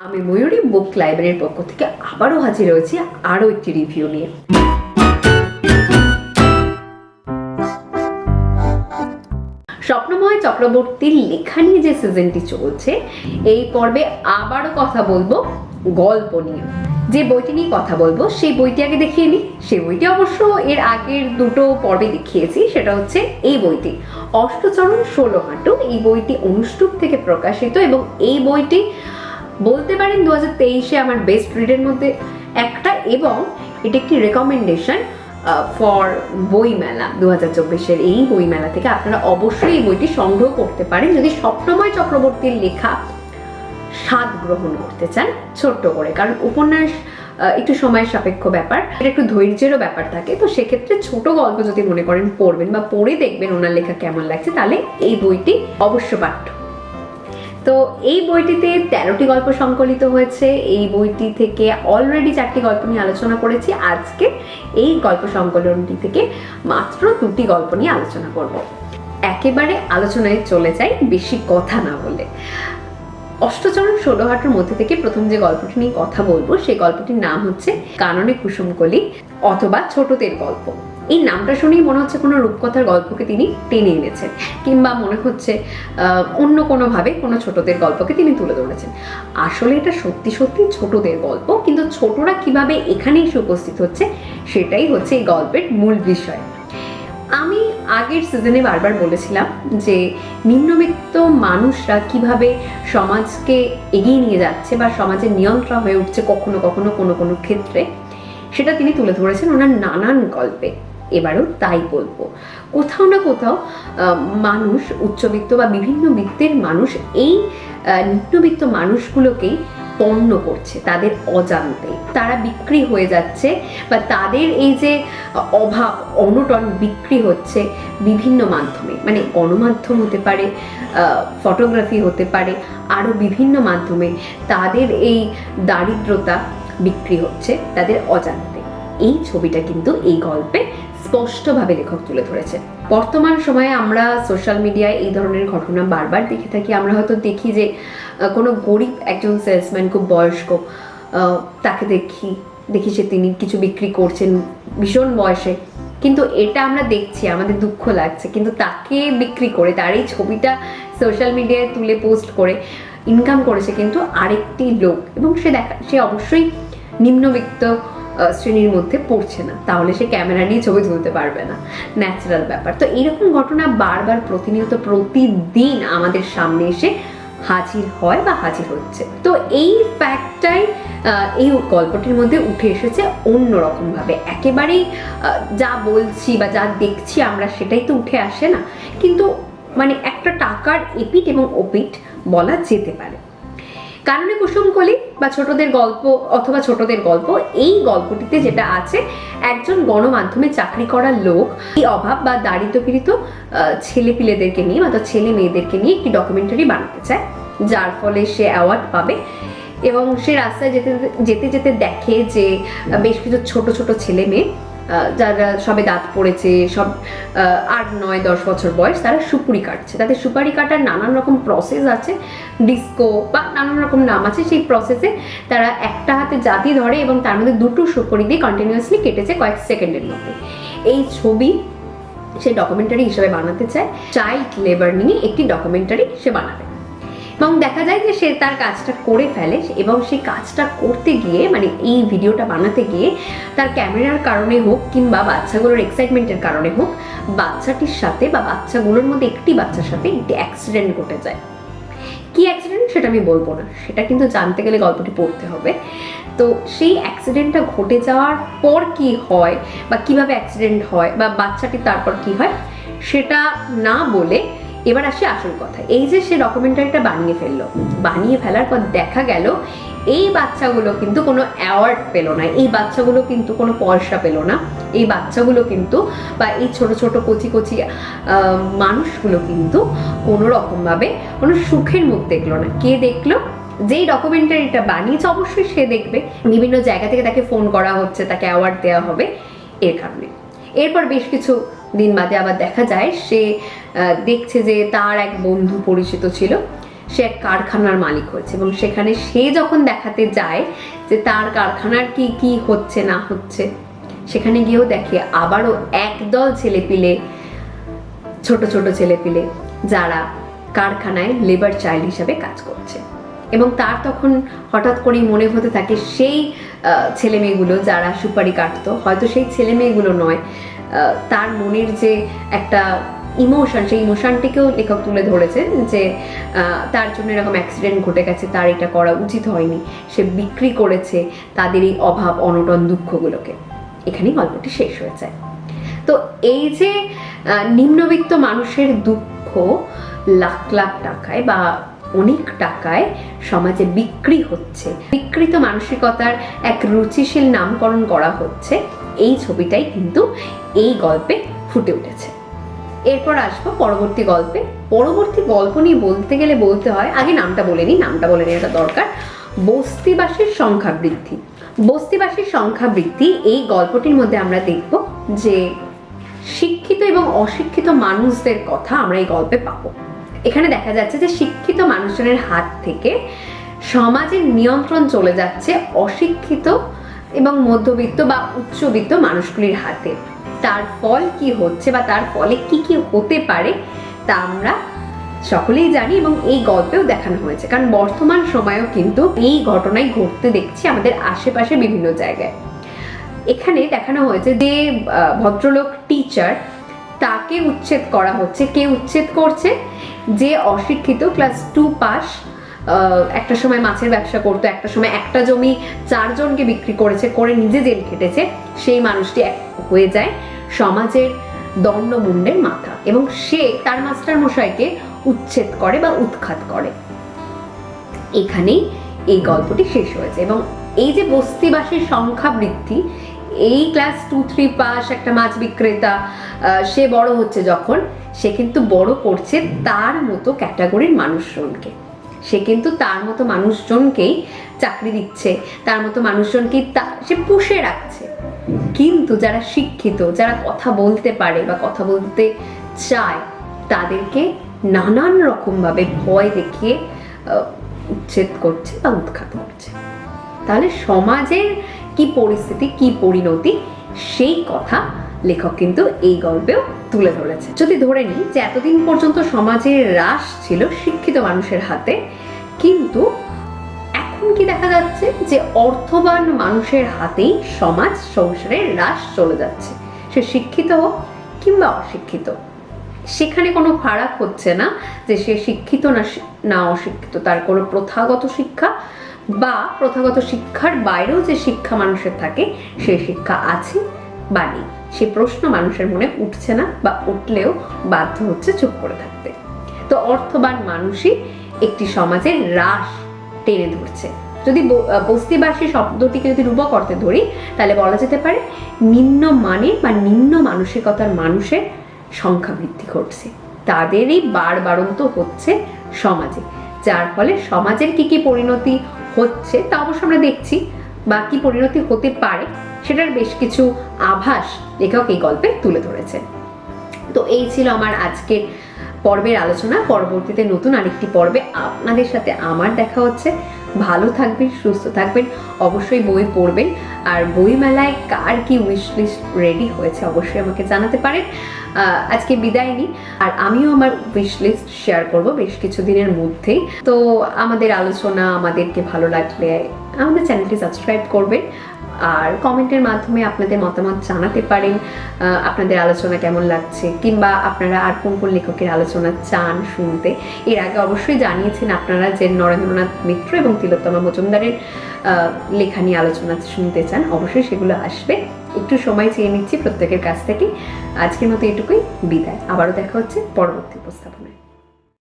আমি ময়ূরী বুক লাইব্রেরির পক্ষ থেকে আবারও হাজির হয়েছি আরও একটি রিভিউ নিয়ে। স্বপ্নময় চক্রবর্তীর লেখা নিয়ে যে সিজনটি চলছে, এই পর্বে আবারও কথা বলব গল্প নিয়ে। যে বইটি নিয়ে কথা বলব, সেই বইটি আগে দেখিয়ে নিই। সেই বইটি অবশ্য এর আগের দুটো পর্বে দেখিয়েছি, সেটা হচ্ছে এই বইটি, অষ্টচরণ ষোলো হাঁটু। এই বইটি অনুষ্ঠুপ থেকে প্রকাশিত এবং এই বইটি বলতে পারেন দু হাজার তেইশে আমার বেস্ট রিডের মধ্যে একটা এবং এটি একটি রেকমেন্ডেশন ফর বইমেলা দু হাজার চব্বিশের এই বইমেলা থেকে আপনারা অবশ্যই এই বইটি সংগ্রহ করতে পারেন। যদি স্বপ্নময় চক্রবর্তীর লেখা স্বাদ গ্রহণ করতে চান, ছোট্ট করে, কারণ উপন্যাস একটু সময় সাপেক্ষ ব্যাপার, এটা একটু ধৈর্যেরও ব্যাপার থাকে। তো সেক্ষেত্রে ছোট গল্প যদি মনে করেন পড়বেন বা পড়ে দেখবেন ওনার লেখা কেমন লাগছে, তাহলে এই বইটি অবশ্য পাঠ্য। তো এই বইটিতে তেরোটি গল্প সংকলিত হয়েছে। এই বইটি থেকে অলরেডি চারটি গল্প নিয়ে আলোচনা করেছি। আজকে এই গল্প সংকলনটি থেকে মাত্র দুটি গল্প নিয়ে আলোচনা করব। একেবারে আলোচনায় চলে যাই বেশি কথা না বলে। অষ্টচরণ ষোলো হাটের মধ্যে থেকে প্রথম যে গল্পটি নিয়ে কথা বলব, সেই গল্পটির নাম হচ্ছে কাননে কুসুমকলি অথবা ছোটদের গল্প। এই নামটা শুনেই মনে হচ্ছে কোনো রূপকথার গল্পকে তিনি টেনে এনেছেন, কিংবা মনে হচ্ছে অন্য কোনোভাবে কোনো ছোটদের গল্পকে তিনি তুলে ধরেছেন। আসলে এটা সত্যি সত্যি ছোটদের গল্প, কিন্তু ছোটরা কীভাবে এখানে এসে উপস্থিত হচ্ছে, সেটাই হচ্ছে এই গল্পের মূল বিষয়। আমি আগের সিজনে বারবার বলেছিলাম যে নিম্নবিত্ত মানুষরা কীভাবে সমাজকে এগিয়ে নিয়ে যাচ্ছে বা সমাজের নিয়ন্ত্রণ হয়ে উঠছে কখনো কখনো কোনো কোনো ক্ষেত্রে, সেটা তিনি তুলে ধরেছেন ওনার নানান গল্পে। এবারও তাই বলব। কোথাও না কোথাও মানুষ, উচ্চবিত্ত বা বিভিন্ন বৃত্তের মানুষ এই নিম্নবিত্ত মানুষগুলোকেই পণ্য করছে, তাদের অজান্তে। তারা বিক্রি হয়ে যাচ্ছে বা তাদের এই যে অভাব, অনটন বিক্রি হচ্ছে বিভিন্ন মাধ্যমে। মানে গণমাধ্যম হতে পারে ফটোগ্রাফি হতে পারে, আরও বিভিন্ন মাধ্যমে তাদের এই দারিদ্রতা বিক্রি হচ্ছে তাদের অজান্তে। এই ছবিটা কিন্তু এই গল্পে স্পষ্টভাবে লেখক তুলে ধরেছে বর্তমান সময়ে আমরা সোশ্যাল মিডিয়ায় এই ধরনের ঘটনা বারবার দেখে থাকি। আমরা হয়তো দেখি যে কোনো গরিব একজন সেলসম্যান খুব বয়স্ক তাকে দেখি দেখি সে তিনি কিছু বিক্রি করছেন ভীষণ বয়সে। কিন্তু এটা আমরা দেখছি, আমাদের দুঃখ লাগছে। কিন্তু তাকে বিক্রি করে, তার এই ছবিটা সোশ্যাল মিডিয়ায় তুলে পোস্ট করে ইনকাম করেছে কিন্তু আরেকটি লোক। এবং সে দেখা, সে অবশ্যই নিম্নবিত্ত শ্রেণির মধ্যে পড়ছে না। তাহলে সে ক্যামেরা নিয়ে ছবি তুলতে পারবে না। ন্যাচারাল ব্যাপার। তো এরকম ঘটনা বারবার প্রতিনিয়ত প্রতিদিন আমাদের সামনে এসে হাজির হয় বা হাজির হচ্ছে। তো এই ফ্যাক্টটাই এই গল্পটির মধ্যে উঠে এসেছে অন্যরকম ভাবে একেবারেই যা বলছি বা যা দেখছি আমরা সেটাই তো উঠে আসে না। কিন্তু মানে একটা টাকার এপিট এবং ওপিট বলা যেতে পারে। কারণে কুসুমকলি বা ছোটদের গল্প অথবা ছোটদের গল্প, এই গল্পটিতে যেটা আছে, একজন গণমাধ্যমে চাকরি করা লোক, এই অভাব বা দারিদ্র পীড়িত ছেলে পিলেদেরকে নিয়ে তার ছেলে মেয়েদেরকে নিয়ে একটি ডকুমেন্টারি বানাতে চায়, যার ফলে সে অ্যাওয়ার্ড পাবে এবং সে রাস্তায় যেতে যেতে যেতে দেখে যে বেশ কিছু ছোট ছোট ছেলে মেয়ে যারা সবে দাঁত পড়েছে, সব আট, নয়, দশ বছর বয়স, তারা সুপুরি কাটছে। তাদের সুপারি কাটার নানান রকম প্রসেস আছে ডিস্কো বা নানান রকম নাম আছে। সেই প্রসেসে তারা একটা হাতে জাতি ধরে এবং তার মধ্যে দুটো সুপুরি দিয়ে কন্টিনিউয়াসলি কেটেছে কয়েক সেকেন্ডের মধ্যে। এই ছবি সে ডকুমেন্টারি হিসেবে বানাতে চায়। চাইল্ড লেবার নিয়ে একটি ডকুমেন্টারি সে বানাবে। এবং দেখা যায় যে সে তার কাজটা করে ফেলে এবং সেই কাজটা করতে গিয়ে মানে এই ভিডিওটা বানাতে গিয়ে তার ক্যামেরার কারণে হোক কিংবা বাচ্চাগুলোর এক্সাইটমেন্টের কারণে হোক, বাচ্চাটির সাথে বা বাচ্চাগুলোর মধ্যে একটি বাচ্চার সাথে একটি অ্যাক্সিডেন্ট ঘটে যায়। কি অ্যাক্সিডেন্ট সেটা আমি বলব না, সেটা কিন্তু জানতে গেলে গল্পটি পড়তে হবে। তো সেই অ্যাক্সিডেন্টটা ঘটে যাওয়ার পর কি হয় বা কীভাবে অ্যাক্সিডেন্ট হয় বা বাচ্চাটি তারপর কি হয়, সেটা না বলে এবার আসি আসল কথা। এই যে সে ডকুমেন্টারিটা বানিয়ে ফেলল, বানিয়ে ফেলার পর দেখা গেল, এই বাচ্চাগুলো কিন্তু কোনো অ্যাওয়ার্ড পেল না, এই বাচ্চাগুলো কিন্তু কোনো পয়সা পেল না, এই বাচ্চাগুলো কিন্তু বা এই ছোট ছোট কচি কচি মানুষগুলো কিন্তু কোনো রকমভাবে কোনো সুখের মুখ দেখল না। কে দেখল? যেই ডকুমেন্টারিটা বানিয়েছে, অবশ্যই সে দেখবে। বিভিন্ন জায়গা থেকে তাকে ফোন করা হচ্ছে, তাকে অ্যাওয়ার্ড দেওয়া হবে এর কারণে। এরপর বেশ কিছু দিন বাদে আবার দেখা যায় সে দেখছে যে তার এক বন্ধু পরিচিত ছিল সে এক কারখানার মালিক হয়েছে এবং সেখানে সে যখন দেখাতে যায় যে তার কারখানার কি কি হচ্ছে না হচ্ছে সেখানে গিয়েও দেখে আবারও একদল ছেলেপিলে ছোট ছোট ছেলেপিলে যারা কারখানায় লেবার চাইল্ড হিসাবে কাজ করছে। এবং তার তখন হঠাৎ করেই মনে হতে থাকে সেই আহ, ছেলে মেয়েগুলো যারা সুপারি কাটতো হয়তো সেই ছেলে মেয়েগুলো নয় তার মনের যে একটা ইমোশন, সেই ইমোশনটিকেও লেখক তুলে ধরেছেন যে তার জন্য এরকম অ্যাক্সিডেন্ট ঘটে গেছে, তার এটা করা উচিত হয়নি। সে বিক্রি করেছে তাদের এই অভাব, অনটন দুঃখগুলোকে। এখানেই গল্পটি শেষ হয়ে যায়। তো এই যে নিম্নবিত্ত মানুষের দুঃখ লাখ লাখ টাকায় বা অনেক টাকায় সমাজে বিক্রি হচ্ছে বিকৃত মানসিকতার এক রুচিশীল নামকরণ করা হচ্ছে এই ছবিটাই কিন্তু এই গল্পে ফুটে উঠেছে। এরপর আসব পরবর্তী গল্পে। পরবর্তী গল্প নিয়ে বলতে গেলে বলতে হয়, আগে নামটা বলে নিই, নামটা বলে নেওয়াটা দরকার। বস্তিবাসীর সংখ্যা বৃদ্ধি। বস্তিবাসীর সংখ্যা বৃদ্ধি, এই গল্পটির মধ্যে আমরা দেখব যে শিক্ষিত এবং অশিক্ষিত মানুষদের কথা আমরা এই গল্পে পাবো। এখানে দেখা যাচ্ছে যে শিক্ষিত মানুষজনের হাত থেকে সমাজের নিয়ন্ত্রণ চলে যাচ্ছে অশিক্ষিত এবং মধ্যবিত্ত বা উচ্চবিত্ত মানুষগুলির হাতে। তার ফল কি হচ্ছে বা তার ফলে কি কি হতে পারে, তা আমরা সকলেই জানি এবং এই গল্পেও দেখানো হয়েছে। কারণ বর্তমান সময়েও কিন্তু এই ঘটনাই ঘটতে দেখছি আমাদের আশেপাশে বিভিন্ন জায়গায়। এখানে দেখানো হয়েছে যে ভদ্রলোক টিচার তাকে উচ্ছেদ করা হচ্ছে। কে উচ্ছেদ করছে? যে অশিক্ষিত ক্লাস টু পাস একটা সময় মাছের ব্যবসা করতো, একটা সময় একটা জমি চারজনকে বিক্রি করেছে, করে নিজে জেল খেটেছে, সেই মানুষটি এক হয়ে যায় সমাজের দণ্ডমুণ্ডের মাথা এবং সে তার মাস্টার মশাইকে উচ্ছেদ করে বা উৎখাত করে। এখানেই এই গল্পটি শেষ হয়েছে এবং এই যে বস্তিবাসীর সংখ্যা বৃদ্ধি, এই ক্লাস টু থ্রি পাস একটা মাছ বিক্রেতা সে বড় হচ্ছে যখন, সে কিন্তু বড় করছে তার মতো ক্যাটাগরির মানুষজনকে। সে কিন্তু তার মতো মানুষজনকেই চাকরি দিচ্ছে, তার মতো মানুষজনকেই তা- সে পুষে রাখছে। কিন্তু যারা শিক্ষিত, যারা কথা বলতে পারে বা কথা বলতে চায়, তাদেরকে নানান রকমভাবে ভয় দেখিয়ে উচ্ছেদ করছে বা উৎখাত করছে। তাহলে সমাজের কি পরিস্থিতি, কি পরিণতি, সেই কথা লেখক কিন্তু এই গল্পেও তুলে ধরেছে। যদি ধরে নিই যে এতদিন পর্যন্ত সমাজের হ্রাস ছিল শিক্ষিত মানুষের হাতে, কিন্তু এখন কি দেখা যাচ্ছে যে অর্থবান মানুষের হাতেই সমাজ সংসারের হ্রাস চলে যাচ্ছে? সে শিক্ষিত হোক কিংবা অশিক্ষিত। সেখানে কোনো ফারাক হচ্ছে না যে সে শিক্ষিত না না অশিক্ষিত। তার কোনো প্রথাগত শিক্ষা বা প্রথাগত শিক্ষার বাইরেও যে শিক্ষা মানুষের থাকে সেই শিক্ষা আছে বা নেই। সে প্রশ্ন মানুষের মনে উঠছে না বা উঠলেও বাধ্য হচ্ছে চুপ করে থাকতে। তো অর্থবান মানুষই একটি সমাজের হ্রাস টেনে ধরছে। যদি বস্তিবাসী শব্দটিকে যদি রূপক অর্থে ধরি, তাহলে বলা যেতে পারে নিম্ন মানের বা নিম্ন মানসিকতার মানুষের সংখ্যা বৃদ্ধি ঘটছে। তাদেরই বাড়বাড়ন্ত হচ্ছে সমাজে, যার ফলে সমাজের কি কি পরিণতি হচ্ছে তা অবশ্য আমরা দেখছি বা কি পরিণতি হতে পারে সেটার বেশ কিছু আভাস লেখক এই গল্পে তুলে ধরেছে তো এই ছিল আমার আজকের পর্বের আলোচনা। পরবর্তীতে নতুন আরেকটি পর্বে আপনাদের সাথে আমার দেখা হচ্ছে। ভালো থাকবেন, সুস্থ থাকবেন, অবশ্যই বই পড়বেন। আর বই মেলায় কার কি উইশ লিস্ট রেডি হয়েছে অবশ্যই আমাকে জানাতে পারেন। আজকে বিদায় নিই। আর আমিও আমার উইশ লিস্ট শেয়ার করব বেশ কিছু দিনের মধ্যেই। তো আমাদের আলোচনা আমাদেরকে ভালো লাগলে আমাদের চ্যানেলটি সাবস্ক্রাইব করবেন। আর কমেন্টের মাধ্যমে আপনাদের মতামত জানাতে পারেন আপনাদের আলোচনা কেমন লাগছে, কিংবা আপনারা আর কোন কোন লেখকের আলোচনা চান শুনতে, এর আগে অবশ্যই জানিয়েছেন আপনারা যে নরেন্দ্রনাথ মিত্র এবং তিলোত্তমা মজুমদারের লেখা নিয়ে আলোচনা শুনতে চান, অবশ্যই সেগুলো আসবে। একটু সময় চেয়ে নিচ্ছি প্রত্যেকের কাছ থেকে। আজকের মতো এটুকুই, বিদায়। আবারও দেখা হচ্ছে পরবর্তী উপস্থাপনায়